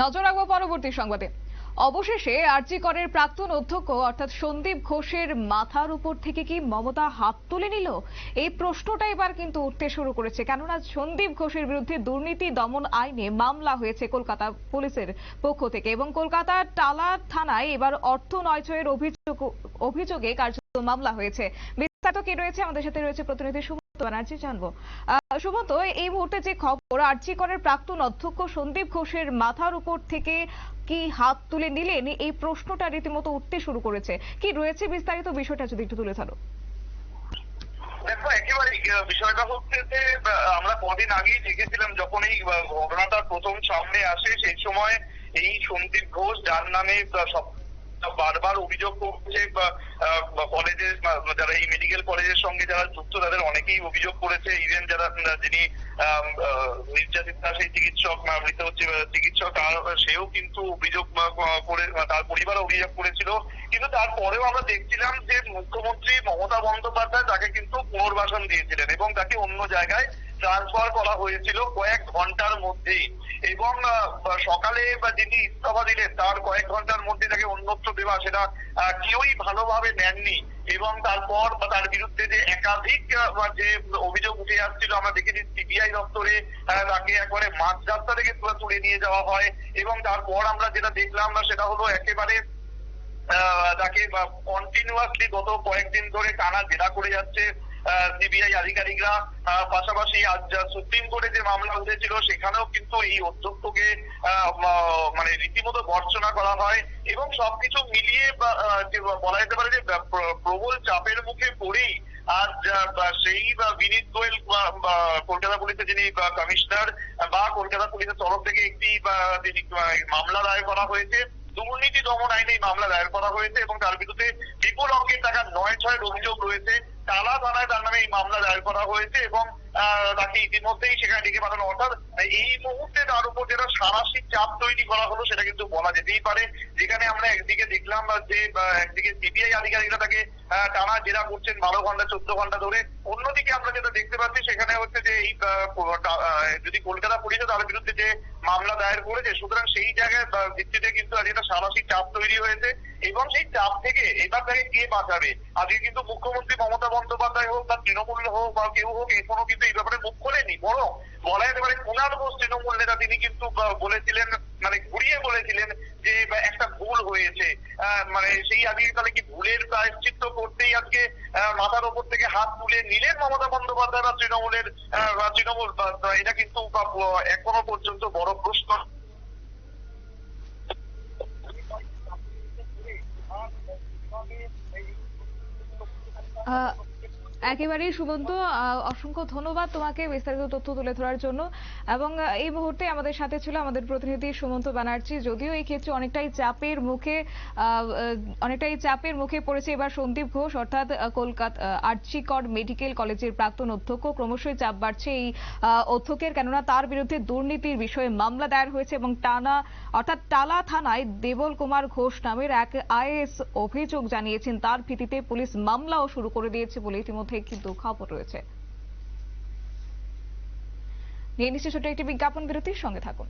নজর রাখব পরবর্তী সংবাদে। অবশেষে আরজি করের প্রাক্তন অধ্যক্ষ অর্থাৎ সন্দীপ ঘোষের মাথার উপর থেকে কি মমতা হাত তুলে নিল? এই প্রশ্নটা এবার কিন্তু উঠতে শুরু করেছে। কেননা সন্দীপ ঘোষের বিরুদ্ধে দুর্নীতি, দমন আইনে মামলা হয়েছে কলকাতা পুলিশের পক্ষ থেকে এবং কলকাতার টালা থানায় এবার অর্থ নয়চয়ের অভিযোগ অভিযোগে কার্যত মামলা হয়েছে। বিস্তারিত কি রয়েছে? আমাদের সাথে রয়েছে প্রতিনিধি ব্যানার্জি জানব। সুমন্ত এই মুহূর্তে যে খবর, আরজি করের প্রাক্তন অধ্যক্ষ সন্দীপ ঘোষের মাথার উপর থেকে কি হাত তুলে নিলেন? এই প্রশ্নটা রীতিমতো উঠতে শুরু করেছে। কি রয়েছে বিস্তারিত বিষয়টা যদি একটু তুলে ধরো। দেখো একেবারে বিষয়টা হচ্ছে যে আমরা কদিন আগেই দেখেছিলাম যখন এই ঘটনাটা প্রথম সামনে আসে, সেই সময় এই সন্দীপ ঘোষ, যার নামে সব বারবার অভিযোগ করছে কলেজের যারা এই মেডিকেল কলেজের সঙ্গে যারা যুক্ত, তাদের অনেকেই অভিযোগ করেছে। ইভেন যারা যিনি সেই চিকিৎসক মৃত চিকিৎসক, তার, সেও কিন্তু অভিযোগ করে তার পরিবার অভিযোগ করেছিল। কিন্তু তারপরেও আমরা দেখছিলাম যে মুখ্যমন্ত্রী মমতা বন্দ্যোপাধ্যায় তাকে কিন্তু পুনর্বাসন দিয়েছিলেন এবং তাকে অন্য জায়গায় ট্রান্সফার করা হয়েছিল কয়েক ঘণ্টার মধ্যেই। এবং সকালে যিনি ইস্তফা দিলেন, তার কয়েক ঘণ্টার মধ্যে অন্যত্র দেওয়া সেটা কেউই ভালোভাবে নেননি। এবং তারপর তার বিরুদ্ধে যে একাধিক যে অভিযোগ উঠে আসছিল, আমরা দেখেছি সিবিআই দপ্তরে তাকে একবারে মাঝ রাস্তা থেকে তুলে নিয়ে যাওয়া হয়। এবং তারপর আমরা যেটা দেখলাম না, সেটা হলো একেবারে তাকে কন্টিনিউয়াসলি গত কয়েকদিন ধরে টানা জেরা করে যাচ্ছে। সিবিআই আধিকারিকরা পাশাপাশি আজ সুপ্রিম কোর্টে যে মামলা উঠেছিল, সেখানেও কিন্তু এই অধ্যক্ষকে মানে রীতিমতো ভর্সনা করা হয় এবং সবকিছু মিলিয়ে বলা যেতে পারে যে প্রবল চাপের মুখে পড়েই বা, সেই বিনীত গোয়েল কলকাতা পুলিশের যিনি কমিশনার, বা, কলকাতা পুলিশের তরফ থেকে একটি মামলা দায়ের করা হয়েছে, দুর্নীতি দমন আইনে এই মামলা দায়ের করা হয়েছে এবং তার বিরুদ্ধে বিপুল অঙ্কের টাকা নয় ছয়ের অভিযোগ রয়েছে তার মামলা দায়ের করা হয়েছে এবং তাকে ইতিমধ্যেই সেখানে ডেকে পাঠানো। অর্থাৎ, এই মুহূর্তে তার উপর যেটা সারাশি চাপ তৈরি করা হলো, সেটা কিন্তু বলা যেতেই পারে। যেখানে আমরা একদিকে দেখলাম যে একদিকে সিবিআই আধিকারিকরা তাকে টানা জেরা করছেন বারো ঘণ্টা, চোদ্দ ঘণ্টা ধরে। অন্যদিকে আমরা যেটা দেখতে পাচ্ছি, সেখানে হচ্ছে যে এই যদি কলকাতা পুলিশে তার বিরুদ্ধে যে মামলা দায়ের করেছে, সুতরাং সেই জায়গায় ভিত্তিতে কিন্তু আজ একটা সারাশি চাপ তৈরি হয়েছে। এবং সেই চাপ থেকে এবার তাকে কে বাঁচাবে? আজকে কিন্তু মুখ্যমন্ত্রী মমতা বন্দ্যোপাধ্যায় হোক বা তৃণমূল হোক বা কেউ হোক, এখনও কিন্তু এই ব্যাপারে মুখ খোলেনি। বরং বলা যেতে পারে কুণাল ঘোষ তৃণমূল নেতা, তিনি কিন্তু বলেছিলেন মানে ঘুরিয়ে বলেছিলেন যে একটা ভুল হয়েছে। মানে সেই আজকে তাহলে কি ভুলের প্রায়শ্চিত্ত করতেই আজকে মাথার ওপর থেকে হাত তুলে নিলেন মমতা বন্দ্যোপাধ্যায় বা তৃণমূলের তৃণমূল? এটা কিন্তু এখনও পর্যন্ত বড় 呃 একেবারেই সুমন্ত অসংখ্য ধন্যবাদ তোমাকে বিস্তারিত তথ্য তুলে ধরার জন্য। এবং এই মুহূর্তে আমাদের সাথে ছিল আমাদের প্রতিনিধি সুমন্ত ব্যানার্জি, যদিও এই ক্ষেত্রে অনেকটাই চাপের মুখে অনেকটাই চাপের মুখে পড়েছে এবার সন্দীপ ঘোষ, অর্থাৎ কলকাতা আর্চিকর মেডিকেল কলেজের প্রাক্তন অধ্যক্ষ। ক্রমশই চাপ বাড়ছে এই অধ্যক্ষের, কেননা তার বিরুদ্ধে দুর্নীতির বিষয়ে মামলা দায়ের হয়েছে এবং টানা, অর্থাৎ টালা থানায় দেবল কুমার ঘোষ নামের এক আইএস অভিযোগ জানিয়েছেন। তার ভিত্তিতে পুলিশ মামলাও শুরু করে দিয়েছে বলে ইতিমধ্যে কিন্তু খবর রয়েছে। নিয়ে নিচ্ছে ছোট একটি বিজ্ঞাপন বিরতির সঙ্গে থাকুন।